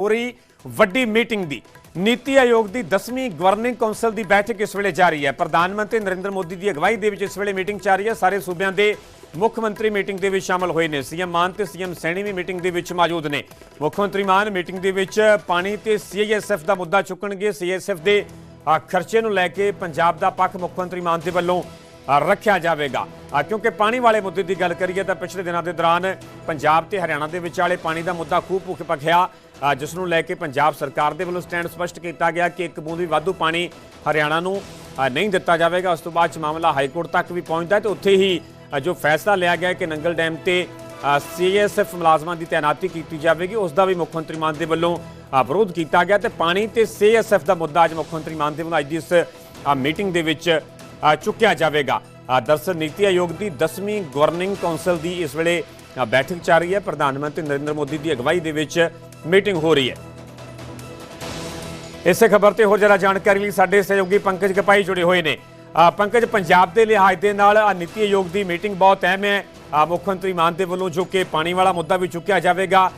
ਹੋ ਰਹੀ ਵੱਡੀ ਮੀਟਿੰਗ ਦੀ। ਨੀਤੀ ਆਯੋਗ ਦੀ 10ਵੀਂ ਗਵਰਨਿੰਗ ਕੌਂਸਲ ਦੀ ਬੈਠਕ ਇਸ ਵੇਲੇ ਜਾਰੀ ਹੈ। ਪ੍ਰਧਾਨ ਮੰਤਰੀ ਨਰਿੰਦਰ ਮੋਦੀ ਦੀ ਅਗਵਾਈ ਦੇ ਵਿੱਚ ਇਸ ਵੇਲੇ ਮੀਟਿੰਗ ਚੱਲ ਰਹੀ ਹੈ। ਸਾਰੇ ਸੂਬਿਆਂ ਦੇ ਮੁੱਖ ਮੰਤਰੀ ਮੀਟਿੰਗ ਦੇ ਵਿੱਚ ਸ਼ਾਮਲ ਹੋਏ ਨੇ। ਸੀਐਮ ਮਾਨ ਤੇ ਸੀਐਮ ਸੈਣੀ ਵੀ ਮੀਟਿੰਗ ਦੇ ਵਿੱਚ ਮੌਜੂਦ ਨੇ। ਮੁੱਖ ਮੰਤਰੀ ਮਾਨ ਮੀਟਿੰਗ ਦੇ ਵਿੱਚ ਪਾਣੀ ਤੇ ਸੀਆਈਐਸਐਫ ਦਾ ਮੁੱਦਾ ਚੁੱਕਣਗੇ। ਸੀਆਈਐਸਐਫ ਦੇ ਖਰਚੇ ਨੂੰ ਲੈ ਕੇ ਪੰਜਾਬ ਦਾ ਪੱਖ ਮੁੱਖ ਮੰਤਰੀ ਮਾਨ ਦੇ ਵੱਲੋਂ ਰੱਖਿਆ ਜਾਵੇਗਾ। ਕਿਉਂਕਿ ਪਾਣੀ ਵਾਲੇ ਮੁੱਦੇ ਦੀ ਗੱਲ ਕਰੀਏ ਤਾਂ ਪਿਛਲੇ ਦਿਨਾਂ ਦੇ ਦੌਰਾਨ ਪੰਜਾਬ ਤੇ ਹਰਿਆਣਾ ਦੇ ਵਿਚਾਲੇ ਪਾਣੀ ਦਾ ਮੁੱਦਾ ਖੂਬ ਭੁੱਖ ਭਖਿਆ। ਜਿਸ ਨੂੰ ਲੈ ਕੇ ਪੰਜਾਬ ਸਰਕਾਰ ਦੇ ਵੱਲੋਂ ਸਟੈਂਡ ਸਪਸ਼ਟ ਕੀਤਾ ਗਿਆ ਕਿ ਇੱਕ ਬੂੰਦ ਵੀ ਵਾਧੂ ਪਾਣੀ ਹਰਿਆਣਾ ਨੂੰ ਨਹੀਂ ਦਿੱਤਾ ਜਾਵੇਗਾ। ਉਸ ਤੋਂ ਬਾਅਦ ਚ ਮਾਮਲਾ ਹਾਈ ਕੋਰਟ ਤੱਕ ਵੀ ਪਹੁੰਚਦਾ ਹੈ ਤੇ ਉੱਥੇ ਹੀ ਜੋ ਫੈਸਲਾ ਲਿਆ ਗਿਆ ਕਿ ਨੰਗਲ ਡੈਮ ਤੇ ਸੀਐਸਐਫ ਮੁਲਾਜ਼ਮਾਂ ਦੀ ਤਾਇਨਾਤੀ ਕੀਤੀ ਜਾਵੇਗੀ। ਉਸ ਦਾ ਵੀ ਮੁੱਖ ਮੰਤਰੀ ਮਾਨ ਦੇ ਵੱਲੋਂ ਵਿਰੋਧ ਕੀਤਾ ਗਿਆ ਤੇ ਪਾਣੀ ਤੇ ਸੀਐਸਐਫ ਦਾ ਮੁੱਦਾ ਅੱਜ ਮੁੱਖ ਮੰਤਰੀ ਮਾਨ ਦੇ ਵੱਲੋਂ ਅੱਜ ਦੀ ਇਸ ਮੀਟਿੰਗ ਦੇ ਵਿੱਚ ਚੁੱਕਿਆ ਜਾਵੇਗਾ। ਅ, ਨੀਤੀ ਆਯੋਗ ਦੀ 10ਵੀਂ ਗਵਰਨਿੰਗ ਕੌਂਸਲ ਦੀ ਇਸ ਵੇਲੇ ਬੈਠਕ ਚੱਲ ਰਹੀ ਹੈ। ਪ੍ਰਧਾਨ ਮੰਤਰੀ ਨਰਿੰਦਰ ਮੋਦੀ ਦੀ ਅਗਵਾਈ ਦੇ ਵਿੱਚ ਮੀਟਿੰਗ ਹੋ ਰਹੀ ਹੈ। ਇਸੇ ਖਬਰ ਤੇ ਹੋਰ ਜਰਾ ਜਾਣਕਾਰੀ ਲਈ ਸਾਡੇ ਸਹਿਯੋਗੀ ਪੰਕਜ ਕਪਾਈ ਜੁੜੇ ਹੋਏ ਨੇ। ਪੰਕਜ ਪੰਜਾਬ ਦੇ ਲਿਹਾਜ਼ ਦੇ ਨਾਲ ਨੀਤੀ ਆਯੋਗ ਦੀ ਮੀਟਿੰਗ ਬਹੁਤ ਅਹਿਮ ਹੈ। ਮੁੱਖ ਮੰਤਰੀ ਮਾਨ ਦੇ ਵੱਲੋਂ ਜੋ ਕਿ ਪਾਣੀ ਵਾਲਾ ਮੁੱਦਾ ਵੀ ਚੁੱਕਿਆ ਜਾਵੇਗਾ।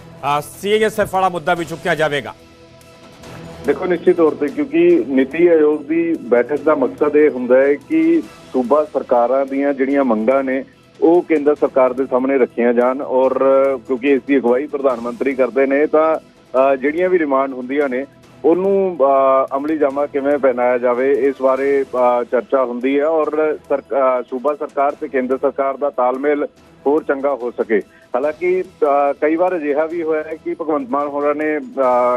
ਸੀਐਸਐਫ ਵਾਲਾ ਮੁੱਦਾ ਵੀ ਚੁੱਕਿਆ ਜਾਵੇਗਾ। ਦੇਖੋ, ਨਿਸ਼ਚਿਤ ਤੌਰ ਤੇ ਕਿਉਂਕਿ ਨੀਤੀ ਆਯੋਗ ਦੀ ਬੈਠਕ ਦਾ ਮਕਸਦ ਇਹ ਹੁੰਦਾ ਹੈ ਕਿ ਸੂਬਾ ਸਰਕਾਰਾਂ ਦੀਆਂ ਜਿਹੜੀਆਂ ਮੰਗਾਂ ਨੇ, ਉਹ ਕੇਂਦਰ ਸਰਕਾਰ ਦੇ ਸਾਹਮਣੇ ਰੱਖੀਆਂ ਜਾਣ ਔਰ ਕਿਉਂਕਿ ਇਸ ਦੀ ਅਗਵਾਈ ਪ੍ਰਧਾਨ ਮੰਤਰੀ ਕਰਦੇ ਨੇ, ਤਾਂ ਜਿਹੜੀਆਂ ਵੀ ਡਿਮਾਂਡ ਹੁੰਦੀਆਂ ਨੇ ਉਹਨੂੰ ਅਮਲੀ ਜਾਮਾ ਕਿਵੇਂ ਪਹਿਨਾਇਆ ਜਾਵੇ, ਇਸ ਬਾਰੇ ਚਰਚਾ ਹੁੰਦੀ ਹੈ ਔਰ ਸਰਕ- ਸੂਬਾ ਸਰਕਾਰ ਤੇ ਕੇਂਦਰ ਸਰਕਾਰ ਦਾ ਤਾਲਮੇਲ ਹੋਰ ਚੰਗਾ ਹੋ ਸਕੇ। ਹਾਲਾਂਕਿ ਕਈ ਵਾਰ ਅਜਿਹਾ ਵੀ ਹੋਇਆ ਹੈ ਕਿ ਭਗਵੰਤ ਮਾਨ ਹੋਰਾਂ ਨੇ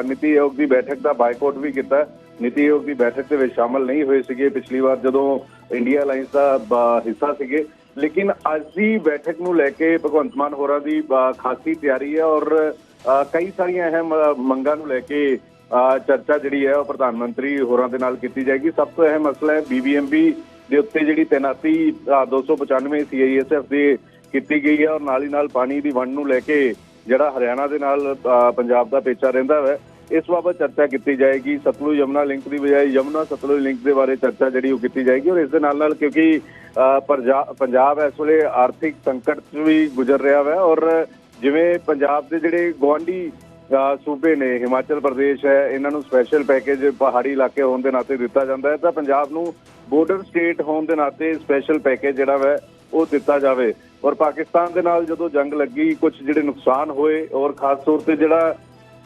ਨੀਤੀ ਆਯੋਗ ਦੀ ਬੈਠਕ ਦਾ ਬਾਈਕਾਟ ਵੀ ਕੀਤਾ। ਨੀਤੀ ਆਯੋਗ ਦੀ ਬੈਠਕ ਦੇ ਵਿੱਚ ਸ਼ਾਮਲ ਨਹੀਂ ਹੋਏ ਸੀਗੇ। ਪਿਛਲੀ ਵਾਰ ਜਦੋਂ ਇੰਡੀਆ ਅਲਾਈਅੰਸ ਦਾ ਹਿੱਸਾ ਸੀਗੇ। ਲੇਕਿਨ ਅੱਜ ਦੀ ਬੈਠਕ ਨੂੰ ਲੈ ਕੇ ਭਗਵੰਤ ਮਾਨ ਹੋਰਾਂ ਦੀ ਖਾਸੀ ਤਿਆਰੀ ਹੈ ਔਰ ਕਈ ਸਾਰੀਆਂ ਅਹਿਮ ਮੰਗਾਂ ਨੂੰ ਲੈ ਕੇ ਚਰਚਾ ਜਿਹੜੀ ਹੈ ਉਹ ਪ੍ਰਧਾਨ ਮੰਤਰੀ ਹੋਰਾਂ ਦੇ ਨਾਲ ਕੀਤੀ ਜਾਏਗੀ। ਸਭ ਤੋਂ ਅਹਿਮ ਮਸਲਾ ਹੈ ਬੀਬੀਐਮਬੀ ਦੇ ਉੱਤੇ ਜਿਹੜੀ ਤੈਨਾਤੀ ਅ, 295 ਸੀਆਈਐਸਐਫ ਦੀ ਕੀਤੀ ਗਈ ਹੈ ਔਰ ਨਾਲ ਹੀ ਨਾਲ ਪਾਣੀ ਦੀ ਵੰਡ ਨੂੰ ਲੈ ਕੇ ਜਿਹੜਾ ਹਰਿਆਣਾ ਦੇ ਨਾਲ ਪੰਜਾਬ ਦਾ ਪੇਚਾ ਰਹਿੰਦਾ ਹੈ ਇਸ ਬਾਬਤ ਚਰਚਾ ਕੀਤੀ ਜਾਏਗੀ। ਸਤਲੁਜ ਯਮੁਨਾ ਲਿੰਕ ਦੀ ਬਜਾਏ ਯਮੁਨਾ ਸਤਲੁਜ ਲਿੰਕ ਦੇ ਬਾਰੇ ਚਰਚਾ ਜਿਹੜੀ ਉਹ ਕੀਤੀ ਜਾਏਗੀ ਔਰ ਇਸ ਦੇ ਨਾਲ ਨਾਲ ਕਿਉਂਕਿ ਅ, ਪੰਜਾਬ ਇਸ ਵੇਲੇ ਆਰਥਿਕ ਸੰਕਟ 'ਚ ਵੀ ਗੁਜ਼ਰ ਰਿਹਾ ਹੈ ਔਰ ਜਿਵੇਂ ਪੰਜਾਬ ਦੇ ਜਿਹੜੇ ਗਵਾਂਢੀ ਸੂਬੇ ਨੇ ਹਿਮਾਚਲ ਪ੍ਰਦੇਸ਼ ਹੈ ਇਹਨਾਂ ਨੂੰ ਸਪੈਸ਼ਲ ਪੈਕੇਜ ਪਹਾੜੀ ਇਲਾਕੇ ਹੋਣ ਦੇ ਨਾਤੇ ਦਿੱਤਾ ਜਾਂਦਾ ਹੈ। ਤਾਂ ਪੰਜਾਬ ਨੂੰ ਬਾਰਡਰ ਸਟੇਟ ਹੋਣ ਦੇ ਨਾਤੇ ਸਪੈਸ਼ਲ ਪੈਕੇਜ ਜਿਹੜਾ ਹੈ ਉਹ ਦਿੱਤਾ ਜਾਵੇ। ਔਰ ਪਾਕਿਸਤਾਨ ਦੇ ਨਾਲ ਜਦੋਂ ਜੰਗ ਲੱਗੀ ਕੁਝ ਜਿਹੜੇ ਨੁਕਸਾਨ ਹੋਏ ਔਰ ਖਾਸ ਤੌਰ ਤੇ ਜਿਹੜਾ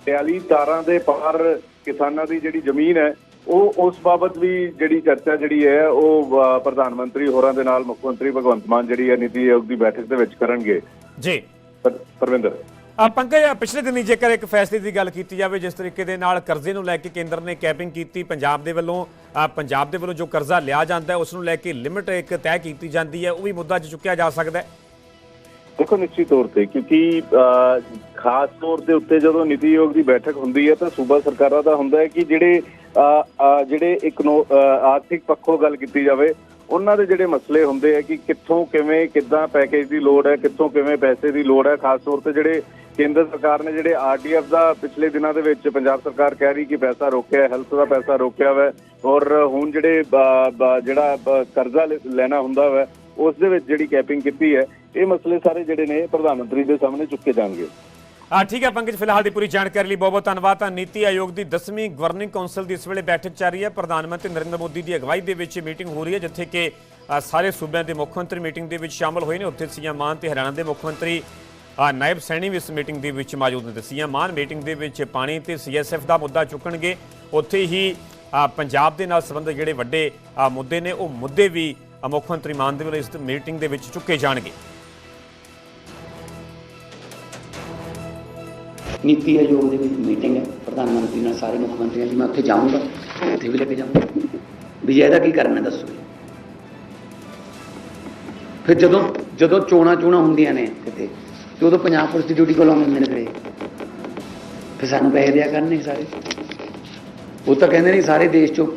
43 ਤਾਰਾਂ ਦੇ ਪਾਰ ਕਿਸਾਨਾਂ ਦੀ ਜਿਹੜੀ ਜ਼ਮੀਨ ਹੈ ਉਹ ਉਸ ਬਾਬਤ ਵੀ ਜਿਹੜੀ ਚਰਚਾ ਜਿਹੜੀ ਹੈ ਉਹ ਪ੍ਰਧਾਨ ਮੰਤਰੀ ਹੋਰਾਂ ਦੇ ਨਾਲ ਮੁੱਖ ਮੰਤਰੀ ਭਗਵੰਤ ਮਾਨ ਜਿਹੜੀ ਹੈ ਨੀਤੀ ਆਯੋਗ ਦੀ ਬੈਠਕ ਦੇ ਵਿੱਚ ਕਰਨਗੇ। ਜੀ। ਪਰ- ਪਰਵਿੰਦਰ। ਆ ਪੰਕਜ, ਪਿਛਲੇ ਦਿਨੀ ਜੇਕਰ ਇੱਕ ਫੈਸਲੇ ਦੀ ਗੱਲ ਕੀਤੀ ਜਾਵੇ, ਜਿਸ ਤਰੀਕੇ ਦੇ ਨਾਲ ਕਰਜ਼ੇ ਨੂੰ ਲੈ ਕੇ ਕੇਂਦਰ ਨੇ ਕੈਪਿੰਗ ਕੀਤੀ, ਪੰਜਾਬ ਦੇ ਵੱਲੋਂ ਪੰਜਾਬ ਦੇ ਵੱਲੋਂ ਜੋ ਕਰਜ਼ਾ ਲਿਆ ਜਾਂਦਾ ਹੈ ਉਸ ਨੂੰ ਲੈ ਕੇ ਲਿਮਿਟ ਇੱਕ ਤੈਅ ਕੀਤੀ ਜਾਂਦੀ ਹੈ, ਉਹ ਵੀ ਮੁੱਦਾ ਚੁੱਕਿਆ ਜਾ ਸਕਦਾ ਹੈ। ਦੇਖੋ, ਨਿਸ਼ਚਿਤ ਤੌਰ ਤੇ, ਕਿਉਂਕਿ ਖਾਸ ਤੌਰ ਦੇ ਉੱਤੇ ਜਦੋਂ ਨੀਤੀ ਆਯੋਗ ਦੀ ਬੈਠਕ ਹੁੰਦੀ ਹੈ, ਤਾਂ ਸੂਬਾ ਸਰਕਾਰਾਂ ਦਾ ਹੁੰਦਾ ਹੈ ਕਿ ਜਿਹੜੇ ਜਿਹੜੇ ਇਕਨੋ ਆਰਥਿਕ ਪੱਖੋਂ ਗੱਲ ਕੀਤੀ ਜਾਵੇ, ਉਹਨਾਂ ਦੇ ਜਿਹੜੇ ਮਸਲੇ ਹੁੰਦੇ ਆ ਕਿ ਕਿੱਥੋਂ ਕਿਵੇਂ, ਕਿੱਦਾਂ ਪੈਕੇਜ ਦੀ ਲੋੜ ਹੈ, ਕਿੱਥੋਂ ਕਿਵੇਂ ਪੈਸੇ ਦੀ ਲੋੜ ਹੈ, ਖਾਸ ਤੌਰ ਤੇ ਜਿਹੜੇ ਕੇਂਦਰ ਸਰਕਾਰ ਨੇ ਜਿਹੜੇ ਆਰਡੀਐਫ ਦਾ ਪਿਛਲੇ ਦਿਨਾਂ ਦੇ ਵਿੱਚ ਪੰਜਾਬ ਸਰਕਾਰ ਕਹਿ ਰਹੀ ਕਿ ਪੈਸਾ ਰੋਕਿਆ ਹੈਲਥ ਦਾ ਪੈਸਾ ਰੋਕਿਆ ਹੋਇਆ ਔਰ ਹੁਣ ਜਿਹੜੇ ਜਿਹੜਾ ਕਰਜ਼ਾ ਲੈਣਾ ਹੁੰਦਾ ਵਾ, ਉਸ ਦੇ ਵਿੱਚ ਜਿਹੜੀ ਕੈਪਿੰਗ ਕੀਤੀ ਹੈ, ਇਹ ਮਸਲੇ ਸਾਰੇ ਜਿਹੜੇ ਨੇ ਪ੍ਰਧਾਨ ਮੰਤਰੀ ਦੇ ਸਾਹਮਣੇ ਚੁੱਕੇ ਜਾਣਗੇ। ਆ, ਠੀਕ ਹੈ ਪੰਕਜ, ਫਿਲਹਾਲ ਦੀ ਪੂਰੀ ਜਾਣਕਾਰੀ ਲਈ ਬਹੁਤ ਬਹੁਤ ਧੰਨਵਾਦ। ਤਾਂ ਨੀਤੀ ਆਯੋਗ ਦੀ 10ਵੀਂ ਗਵਰਨਿੰਗ ਕੌਂਸਲ ਦੀ ਇਸ ਵੇਲੇ ਬੈਠਕ ਚੱਲ ਰਹੀ ਹੈ। ਪ੍ਰਧਾਨ ਮੰਤਰੀ ਨਰਿੰਦਰ ਮੋਦੀ ਦੀ ਅਗਵਾਈ ਦੇ ਵਿੱਚ ਮੀਟਿੰਗ ਹੋ ਰਹੀ ਹੈ, ਜਿੱਥੇ ਕਿ ਸਾਰੇ ਸੂਬਿਆਂ ਦੇ ਮੁੱਖ ਮੰਤਰੀ ਮੀਟਿੰਗ ਦੇ ਵਿੱਚ ਸ਼ਾਮਲ ਹੋਏ ਨੇ। ਉੱਥੇ ਸੀਐਮ ਮਾਨ ਤੇ ਹਰਿਆਣਾ ਦੇ ਮੁੱਖ ਮੰਤਰੀ ਨਾਇਬ ਸੈਣੀ ਵੀ ਇਸ ਮੀਟਿੰਗ ਦੇ ਵਿੱਚ ਮੌਜੂਦ ਨੇ ਤੇ ਸੀਐਮ ਮਾਨ ਮੀਟਿੰਗ ਦੇ ਵਿੱਚ ਪਾਣੀ ਤੇ ਸੀਐਸਐਫ ਦਾ ਮੁੱਦਾ ਚੁੱਕਣਗੇ। ਉੱਥੇ ਹੀ ਪੰਜਾਬ ਦੇ ਨਾਲ ਸੰਬੰਧਿਤ ਜਿਹੜੇ ਵੱਡੇ ਮੁੱਦੇ ਨੇ, ਉਹ ਮੁੱਦੇ ਵੀ ਮੁੱਖ ਮੰਤਰੀ ਮਾਨ ਦੇ ਵੱਲੋਂ ਇਸ ਮੀਟਿੰਗ ਦੇ ਵਿੱਚ ਚੁੱਕੇ ਜਾਣਗੇ। ਨੀਤੀ ਆਯੋਗ ਦੇ ਵਿੱਚ ਮੀਟਿੰਗ ਹੈ। ਪ੍ਰਧਾਨ ਮੰਤਰੀ ਨਾਲ ਸਾਰੇ ਮੁੱਖ ਮੰਤਰੀਆਂ ਦੀ ਮੈਂ ਉੱਥੇ ਜਾਊਂਗਾ, ਉੱਥੇ ਵੀ ਲੈ ਕੇ ਜਾਊਂਗਾ। ਵੀ ਜੀ ਇਹਦਾ ਕੀ ਕਰਨਾ ਦੱਸੋ ਫਿਰ ਜਦੋਂ ਜਦੋਂ ਚੋਣਾਂ ਚੋਣਾਂ ਹੁੰਦੀਆਂ ਨੇ ਕਿਤੇ ਤੇ ਉਦੋਂ ਪੰਜਾਬ ਪੁਲਿਸ ਦੀ ਡਿਊਟੀ ਕੋਲ ਆਉਂਦੇ ਮਿਲ ਗਏ ਫਿਰ ਸਾਨੂੰ ਪੈਸੇ ਦਿਆ ਕਰਨੇ ਸਾਰੇ। ਉਹ ਤਾਂ ਕਹਿੰਦੇ ਨੇ ਸਾਰੇ ਦੇਸ਼ ਚੋਂ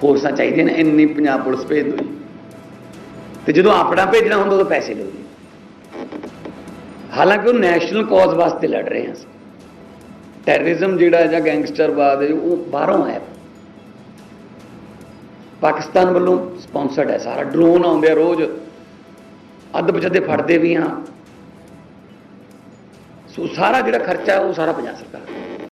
ਫੋਰਸਾਂ ਚਾਹੀਦੀਆਂ ਨੇ, ਇੰਨੀ ਪੰਜਾਬ ਪੁਲਿਸ ਭੇਜ ਦਿਓ ਜੀ। ਤੇ ਜਦੋਂ ਆਪਣਾ ਭੇਜਣਾ ਹੁੰਦਾ, ਉਦੋਂ ਪੈਸੇ ਲਓ ਜੀ। ਹਾਲਾਂਕਿ ਉਹ ਨੈਸ਼ਨਲ ਕਾਜ਼ ਵਾਸਤੇ ਲੜ ਰਹੇ ਹਾਂ ਟੈਰਰਿਜ਼ਮ ਜਿਹੜਾ ਜਾਂ ਗੈਂਗਸਟਰਵਾਦ ਹੈ, ਉਹ ਬਾਹਰੋਂ ਆਇਆ। ਪਾਕਿਸਤਾਨ ਵੱਲੋਂ ਸਪਾਂਸਰਡ ਹੈ ਸਾਰਾ। ਡਰੋਨ ਆਉਂਦੇ ਆ ਰੋਜ਼। ਅੱਧ ਬਚਦੇ ਫੜਦੇ ਵੀ ਹਾਂ। ਸੋ ਸਾਰਾ ਜਿਹੜਾ ਖਰਚਾ ਹੈ ਉਹ ਸਾਰਾ ਪੰਜਾਬ ਸਰਕਾਰ